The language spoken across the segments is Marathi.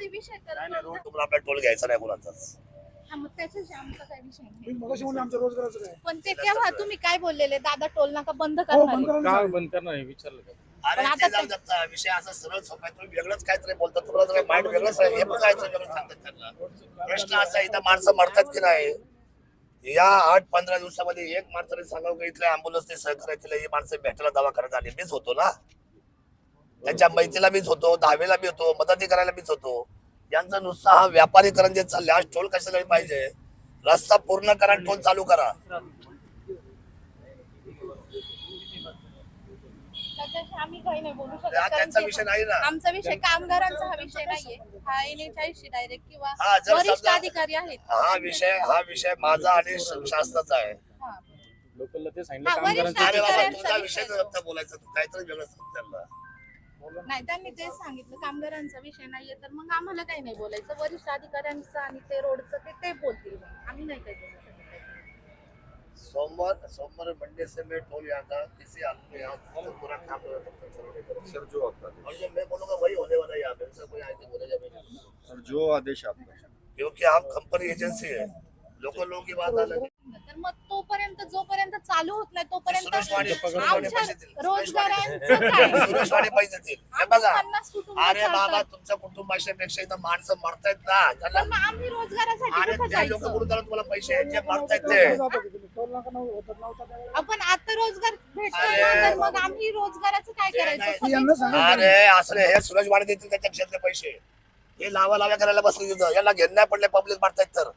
आधी विषय तर तुम्हाला आपला टोल घ्यायचा नाही कोणाचाच. हा, मग त्याच्याशी आमचा काय विषय नाही. मी मगाशी म्हणलं आमच्या रोजगाराचं काय? पण ते तुम्ही काय? बोललेले? दादा टोल नाका बंद हो करणार. बंद आहे. करा का ना. बंद करणार हे विचारलं का? अरे पण आता जाऊ विषय असा सरळ सोपा आहे. तुम्ही वेगळंच काहीतरी बोलता. तुम्हाला जरा माइंड वेगळंच आहे. हे पण काय वेगळं सांगतात त्यांना. प्रश्न असा आहे, इथं माणसं मरतात की नाही? या आठ पंधरा दिवसामध्ये एक माणसाने सांगावं की इथल्या अँब्युलन्सने सहकार्य केलं ही माणसं भेटायला दवाखान्यात आली. मीच होतो ना? त्यांच्या मैतीला मीच होतो दहावीला मी होतो मदती करायला मीच होतो. यांचा नुसता हा व्यापारीकरण जे चालले आज टोल कशाला पाहिजे. रस्ता पूर्ण करा टोल चालू करा. त्याच्याशी आम्ही काही नाही बोलू शकत हा कारण त्यांचा की विषय नाही ना. आमचा विषय कामगारांचा हा विषय नाहीये. हा डायरेक्ट किंवा हा, जर वरिष्ठ समजा- अधिकारी आहेत. हा विषय हा विषय माझा आणि शासनाचा आहे. हा. लोकलला ते हा, सांगितलं वरिष्ठ कामगारांचं अरे बाबा अधिकाऱ्यांचा तुझा विषय बोलायचा तू काहीतरी वेगळं सांग त्यांना. नाही त्यांनी तेच सांगितलं कामगारांचा विषय नाहीये तर मग आम्हाला काही नाही बोलायचं वरिष्ठ अधिकाऱ्यांचं आणि ते रोडचं ते ते बोलतील मग. आम्ही नाही काही बोलू शकत. सोमवार सोमवार मंडे से मैं टोल यहाँ का किसी आदमी यहाँ तो पूरा काम हो तब तक चलो नहीं करो। सर जो आपका और जो मैं बोलूंगा वही होने वाला है यहाँ पे ऐसा कोई आगे बोलेगा भी नहीं सर जो आदेश आपका क्योंकि हम कंपनी एजेंसी है लोकल लोगों की बात है तर मग तोपर्यंत जोपर्यंत चालू होत नाही तोपर्यंत पैसे आमच्या देतील. रोजगारांचं काय सुरेशवाडी पैसे देतील हे आम्ही बघा पन्नास कुटुंब अरे बाबा चालतात. तुमच्या कुटुंबापेक्षा इथं माणसं मरतायत ना मग आम्ही रोजगारासाठी अरे कुठं ते लोक जायचं कुठून देणार तुम्हाला पैसे जे मरतायत ते. आपण आता रोजगार भेटतोय अरे. ना, तर मग आम्ही रोजगाराचं काय ते नाही. करायचं यांना सगळीच-. अरे असले हे सुरेश वाडे देतील त्याच्या क्षेत्रातले पैसे हे लावा लाव्या करायला बसले तिथं याला घेणं नाही पडले पब्लिक मारतायत तर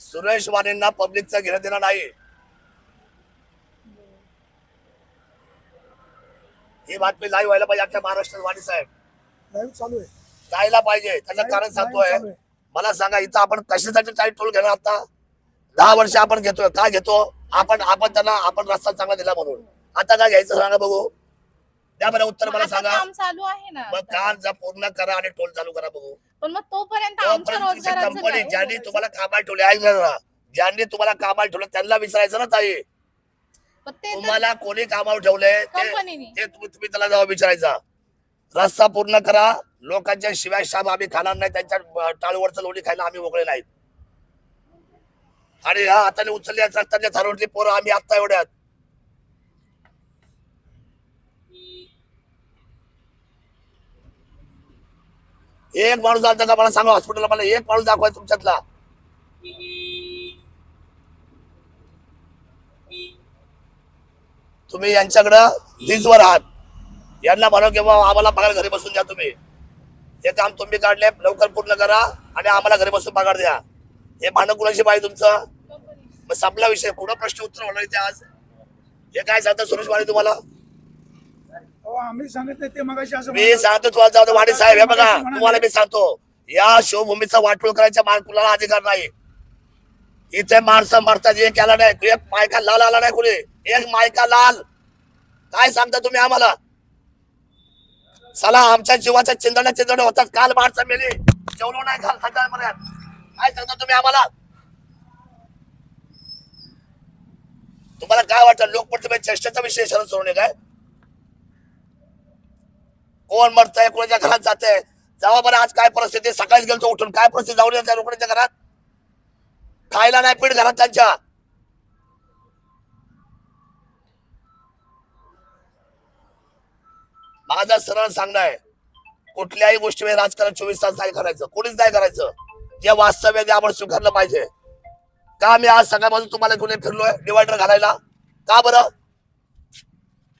सुरेश वाणेंना पब्लिकचा घेणं देणं नाही ही बातमी लाईव्ह व्हायला पाहिजे आमच्या महाराष्ट्रात वाणी साहेब. लाईव्ह चालू आहे. जायला पाहिजे. त्याचं कारण सांगतोय. मला सांगा इथं आपण कशासाठी काही टोल घेणार आता? दहा वर्ष आपण घेतोय. का घेतो? आपण आपण त्यांना आपण रस्ता चांगला दिला म्हणून. आता काय घ्यायचं सांगा बघू. द्या बरं उत्तर मला सांगा. काम चालू आहे ना. मग काम जा पूर्ण करा आणि टोल चालू करा बघू. पण मग तोपर्यंत आमच्या तोपर्यंत तुमची रोजगाराचं कंपनी काय? ज्यांनी तुम्हाला कामाला ठेवले ऐकलं ना ज्यांनी तुम्हाला कामाला ठेवलं त्यांना विचारायचं ना ताई. पण ते तर तुम्हाला कोणी कामावर ठेवले ते कंपनीने. ते तुम्ही तुम्ही त्याला जबाब विचारायचा. रस्ता पूर्ण करा. लोकांच्या शिवाय शाब आम्ही खाणार नाही. त्यांच्या अं, टाळूवरचं लोणी खायला आम्ही मोकळे नाहीत. आणि हा हाताने उचलली थारोटली पोरं आम्ही आत्ता एवढ्यात. एक माणूस आलता का मला सांगा हॉस्पिटलला मला एक माणूस दाखवाय तुमच्यातला. तुम्ही यांच्याकडं लीजवर आहात. यांना म्हणा किंवा आम्हाला पगार घरी बसून द्या तुम्ही. हे काम तुम्ही काढले लवकर पूर्ण करा आणि आम्हाला घरी बसून पगार द्या. हे भांडण कुणाशी पाहिजे तुमचं? मग संपला विषय. कुठं प्रश्न उत्तर होणार इथे आज? हे काय सांगता सुरेश वाणी तुम्हाला? ते मगाशी असं मी सांगतो तुम्हाला जाऊ वाणी साहेब हे बघा तुम्हाला मी सांगतो या शिवभूमीचा वाटोळ करायचा मान कुणाला अधिकार नाही. इथे माणसं मरतात एक याला नाही एक मायका लाल आला नाही कुणी? एक मायका लाल. काय सांगता तुम्ही आम्हाला? चला आमच्या जीवाच्या चिंदण्या चिंदण्या होतात काल माणसं मेली जेवलो नाही काल सकाळपर्यंत काय सांगता तुम्ही आम्हाला? तुम्हाला काय वाटतं लोकप्रतिभे चेष्टेचा विषय शरद सोडणे काय? कोण मरतंय कोणाच्या घरात जाते जावा बरं आज काय परिस्थिती? सकाळीच गेलतो उठून. काय परिस्थिती? जाऊन येते लोकांच्या घरात? खायला नाही पीठ घरात त्यांच्या. माझा सरळ सांगणं आहे कुठल्याही गोष्टीमध्ये राजकारण चोवीस तास नाही करायचं. कोणीच नाही करायचं. जे वास्तव्य ते आपण स्वीकारलं पाहिजे. का मी आज सकाळपासून तुम्हाला घेऊन फिरलोय डिवायडर घालायला? का बरं?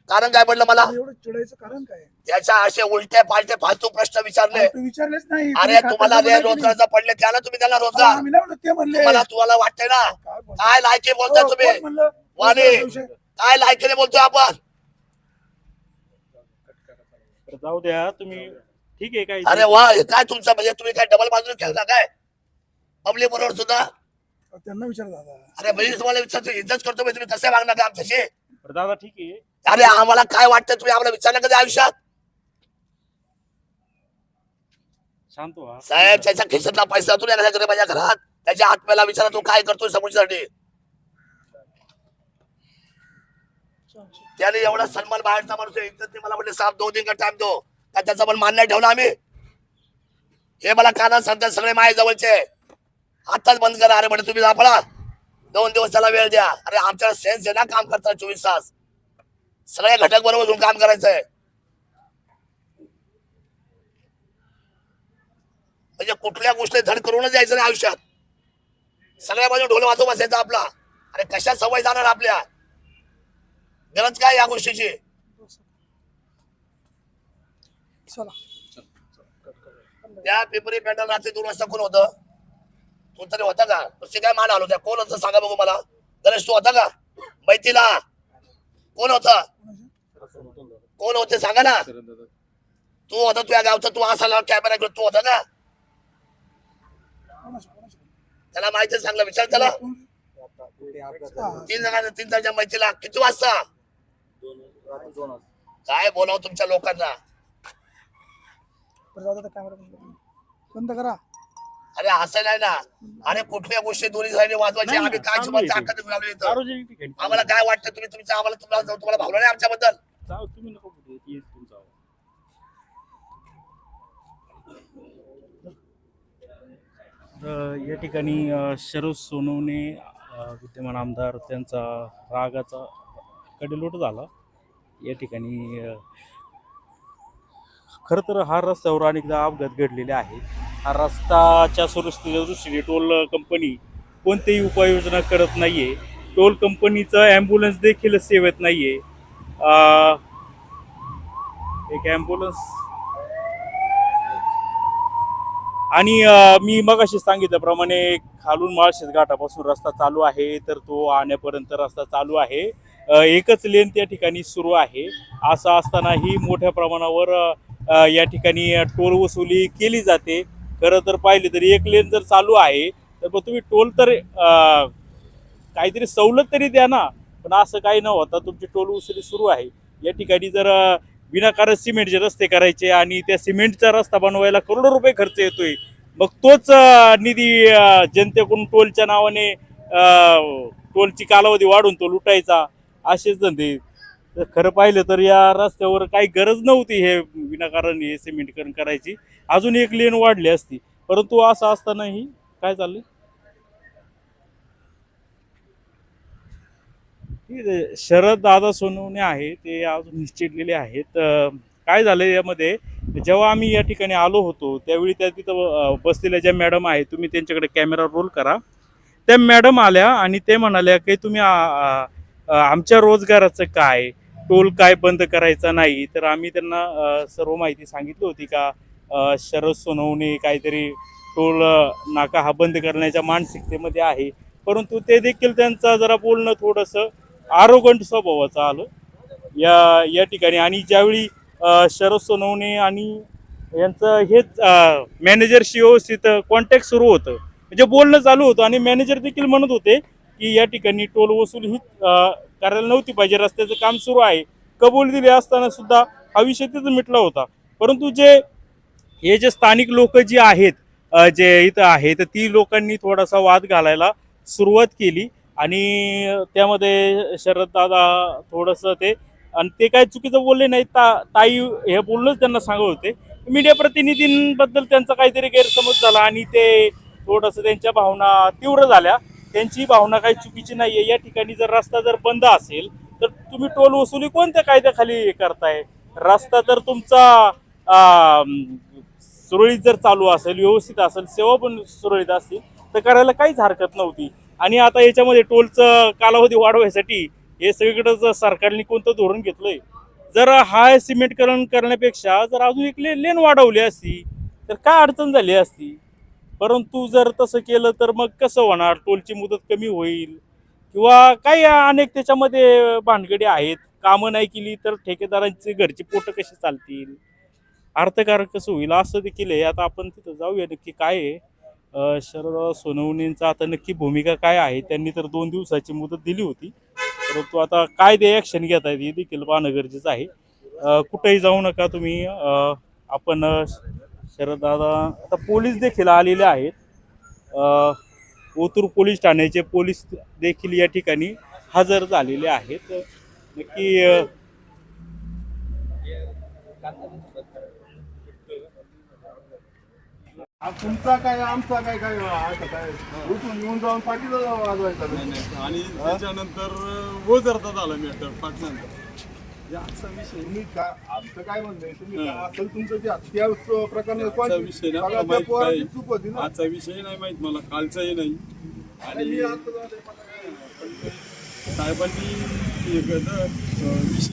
कारण काय पडलं मला? एवढं चिडायचं कारण काय? त्याच्या असे उलटे पालटे फालतू प्रश्न विचारले. तू विचारलेच नाही. अरे तुम्ही तुम्हाला जे रोजगारचा पडले त्याला तुम्ही त्याला? रोजगार. ते म्हणले. तुम्हाला तुम्हाला वाटतंय ना? काय बोलतो? लायकी बोलताय हो, तुम्ही? वाणी. काय लायकीने बोलतोय आपण? तर जाऊ द्या तुम्ही ठीक आहे काय अरे वा हे काय तुमचं? म्हणजे तुम्ही काय डबल बाजून खेळता काय? पब्लिक बरोबर सुद्धा त्यांना विचार दादा. अरे म्हणजे तुम्हाला विचारतो इज्जत करतो तुम्ही कसे वागणार का आमच्याशी? बरं दादा ठीक आहे. अरे आम्हाला काय वाटतं तुम्ही आम्हाला विचारलं कधी आयुष्यात? शांत व्हा साहेब त्याच्या खिशातला पैसा तू येण्याच्या घरी माझ्या घरात? त्याच्या आत्म्याला विचारा तू काय करतोय समोरच्यासाठी त्याने एवढा सन्मान बाहेरचा माणूस आहे, इज्जत नाही मला म्हटलं साहेब दोन दिन का टाइम दो? का त्याचा पण मान नाही ठेवला आम्ही? हे मला कानात सांगतात सगळे माझ्या जवळचे आताच बंद करा अरे म्हणे तुम्ही दाफळा दोन दिवस त्याला वेळ द्या. अरे आमच्या सेन्स आहे ना काम करतात चोवीस तास. सगळे घटक बरोबर काम करायचंय. म्हणजे कुठल्या गोष्टी धड करूनच जायचं नाही आयुष्यात. सगळ्या बाजू ढोल वाजू बसायचा आपला. अरे कशा सवय जाणार आपल्या? गरज काय या गोष्टीची? त्या पेपरी पॅटर्न रात्री दोन वाजता कोण होतं. कोणतरी होता का? नुसते काय मान आलो त्या कोण होतं सांगा बघू मला. गणेश तू होता का? मैतीला कोण होता? कोण होते सांगा ना. तू होता तुझ्या गावचा तू असा कॅमेरा घेऊन तू होता का? त्याला माहिती सांगलं विचार त्याला. तीन जणांना तीन जणांच्या मैत्रीला किती वाजता? काय बोलाव तुमच्या लोकांना? बंद करा. अरे असं नाही ना. अरे कुठल्या गोष्टी दोन्ही साईडने वाजवायची? नाही, आम्ही काय इथं. सार्वजनिक ठिकाणी. आम्हाला काय वाटतं तुम्ही तुमच्या आम्हाला तुम्हाला तुम्हाला भावना नाही आमच्याबद्दल? जाऊ तुम्ही नको बोलू, येईल तुमचा आवाज. तर या ठिकाणी अ, शरद सोनवणे अ, विद्यमान आमदार त्यांचा रागाचा कडेलोट झाला. या ठिकाणी अ, खरं तर हा रस्त्यावर अनेकदा अपघात घडलेले आहेत. हा रस्ताच्या सुरक्षेच्या दृष्टीने टोल कंपनी कोणतेही उपाययोजना करत नाही आहे टोल कंपनीचं ॲम्ब्युलन्स देखील सेवेत नाही आहे एक ॲम्ब्युलन्स आणि मी मगाशी सांगितल्याप्रमाणे खालून माळशेज घाटापासून रस्ता चालू आहे तर तो आणण्यापर्यंत रस्ता चालू आहे. एकच लेन त्या ठिकाणी सुरू आहे. असं असतानाही मोठ्या प्रमाणावर या ठिकाणी टोल वसुली केली जाते. खरं तर पाहिले तर एक लेन जर चालू आहे तर मग तुम्ही टोल तर काहीतरी सवलत तरी द्या ना. पण असं काही न होता तुमची टोल उसरी सुरू आहे. या ठिकाणी जर विनाकारण सिमेंटचे रस्ते करायचे आणि त्या सिमेंटचा रस्ता बनवायला करोडो रुपये खर्च येतोय मग तोच निधी जनतेकडून टोलच्या नावाने टोलची कालावधी वाढून तो लुटायचा असेच धंदे. तर खरं पाहिलं तर या रस्त्यावर काही गरज नव्हती हे विनाकारण हे सिमेंटकरण करायची. अजून एक लेन वाढली असती. परंतु असं असतानाही काय चाललंय? ठीक आहे. शरद दादा सोनवणे आहे ते अजून निश्चितलेले आहेत. काय झालं यामध्ये जेव्हा आम्ही या ठिकाणी आलो होतो त्यावेळी त्या तिथं बसलेल्या ज्या मॅडम आहेत तुम्ही त्यांच्याकडे कॅमेरा रोल करा. त्या मॅडम आल्या आणि ते म्हणाल्या की तुम्ही आमच्या रोजगाराचं काय टोल काय बंद करायचा नाही. तर आम्ही त्यांना सर्व माहिती सांगितली होती का शरद सोनवणे काहीतरी टोल नाका हा बंद करण्याच्या मानसिकतेमध्ये आहे. परंतु ते देखील त्यांचा जरा बोलणं थोडंसं आरोगंट स्वभावाचं आलं. या या ठिकाणी आणि ज्यावेळी शरद सोनवणे आणि यांचं हेच मॅनेजरशी व्यवस्थित कॉन्टॅक्ट सुरू होतं. म्हणजे बोलणं चालू होतं आणि मॅनेजर देखील म्हणत होते की या ठिकाणी टोल वसूल ही करायला नव्हती पाहिजे रस्त्याचं काम सुरू आहे. कबूल दिले असताना सुद्धा हा विषय तिथं मिटला होता. परंतु जे हे जे स्थानिक लोक जी आहेत जे इथं आहेत ती लोकांनी थोडासा वाद घालायला सुरुवात केली आणि त्यामध्ये शरद दादा थोडंसं ते आणि ते काय चुकीचं बोलले नाही ता ताई हे बोलणंच त्यांना सांगत होते. मीडिया प्रतिनिधींबद्दल त्यांचा काहीतरी गैरसमज झाला आणि ते थोडंसं त्यांच्या भावना तीव्र झाल्या. त्यांची भावना काही चुकीची नाही आहे या ठिकाणी जर रस्ता जर बंद असेल तर तुम्ही टोल वसुली कोणत्या कायद्याखाली हे करताय? रस्ता तर तुमचा सुरळीत जर चालू असेल व्यवस्थित असेल सेवा पण सुरळीत असतील तर करायला काहीच हरकत नव्हती. आणि आता याच्यामध्ये टोलचं कालावधी वाढवायसाठी हे सगळीकडं सरकारने कोणतं धोरण घेतलंय? जर हा सिमेंटकरण करण्यापेक्षा जर अजून एक ले लेन वाढवली असती तर काय अडचण झाली असती? परंतु जर तसं केलं तर मग कसं होणार? टोलची मुदत कमी होईल? किंवा काही अनेक त्याच्यामध्ये भानगडी आहेत. कामं नाही केली तर ठेकेदारांची घरची पोटं कशी चालतील? अर्थकारक कसं होईल? असं देखील आहे. आता आपण तिथं जाऊया. नक्की काय आहे? अं, शरद आता नक्की भूमिका काय आहे? त्यांनी तर दोन दिवसाची मुदत दिली होती. परंतु आता काय ते ॲक्शन घेत आहेत. हे देखील पाहणं गरजेचं आहे. कुठेही जाऊ नका तुम्ही. आपण अं, शरद दादा आता पोलीस देखील आलेले आहेत. ओतूर पोलीस ठाण्याचे पोलीस देखील या ठिकाणी हजर झालेले आहेत. नक्की तुमचा काय आमचा काय काय आता काय? उठून येऊन जाऊन पाठीला वाजवायचा. आणि त्याच्यानंतर वजरता झाला याचा विषय तुम्ही का आमचं काय म्हणणं तुम्ही. काय असेल तुमचं जे त्या प्रकरणात आजचा विषय ना सगळ्या मला त्या माहीत पोराची नाही. चूक होती ना. आजचा विषय नाही माहीत मला कालचाही नाही. आणि आता साहेबांनी अं, विषय